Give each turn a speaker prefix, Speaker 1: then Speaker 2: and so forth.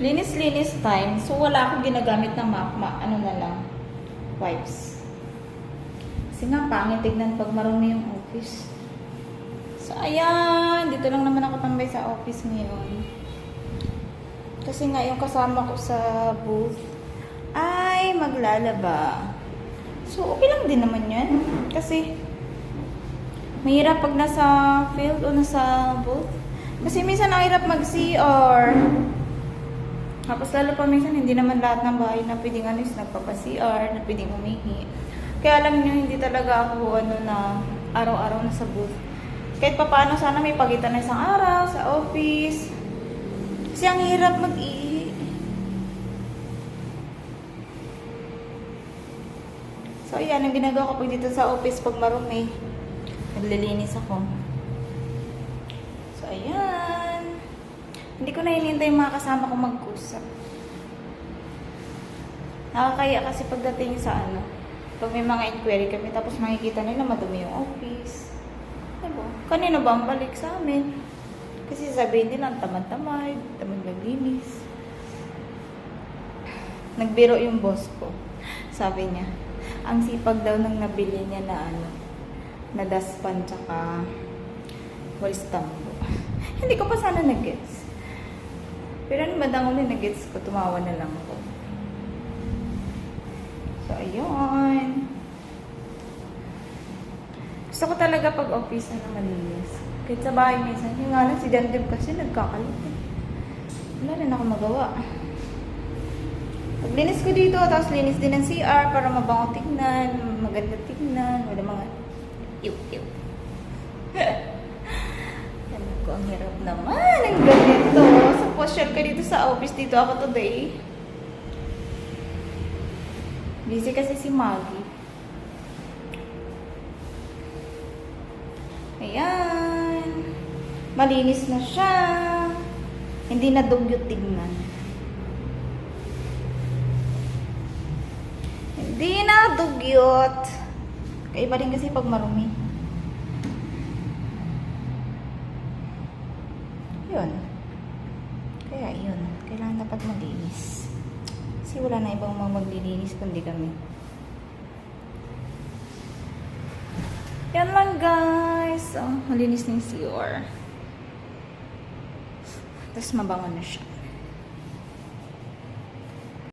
Speaker 1: linis-linis time. So, wala akong ginagamit na ma, ma ano na lang, wipes. Kasi nga, pangit tignan pag marumi yung office. So, ayan. Dito lang naman ako tambay sa office ngayon. Kasi nga, yung kasama ko sa booth ay maglalaba. So, okay lang din naman yan. Kasi, mahirap pag nasa field o nasa booth. Kasi minsan ang hirap mag-CR. Tapos lalo pa minsan, hindi naman lahat ng bahay na pwedeng ano is nagpapa-CR, na pwedeng umihi. Kaya alam niyo, hindi talaga ako ano na araw-araw na sa booth. Kahit pa paano, sana may pagitan na isang araw sa office. Kasi ang hirap mag-ihi. So, ayan, ang ginagawa ko pag dito sa office pag marumi. Naglilinis ako. So, ayan. Hindi ko na hinihintay yung mga kasama ko mag-usap. Nakakaya kasi pagdating sa ano, pag may mga inquiry kami, tapos makikita nila madumi yung office. Diba? Kanina ba ang balik sa amin? Kasi sabihin nila, tamad-tamad, tamad maglinis. Nagbiro yung boss ko. Sabi niya, ang sipag daw nang nabili niya na ano, na daspan tsaka walis. Hindi ko pa sana nag-gets. Pero ano madang uli nag-gets ko, tumawa na lang ako. So, ayun. Gusto ko talaga pag office na malinis. Kahit sa bahay minsan, yung nga lang si Dandem kasi nagkakalit eh. Wala rin ako magawa. Paglinis ko dito, tapos linis din ng CR para mabango tignan, maganda tignan, wala mga iw-iw. Alam ko, ang hirap naman ang ganito. Share ka dito sa office, dito ako today. Busy kasi si Maggie. Ayan. Malinis na siya. Hindi na dugyot tignan. Hindi na dugyot. Kaiba rin kasi pag marumi. Yun. Kaya yun. Kailangan dapat malinis. Kasi wala na ibang mga maglilinis kundi kami. Yan lang guys. Oh, malinis na yung CR. Tapos mabango na siya.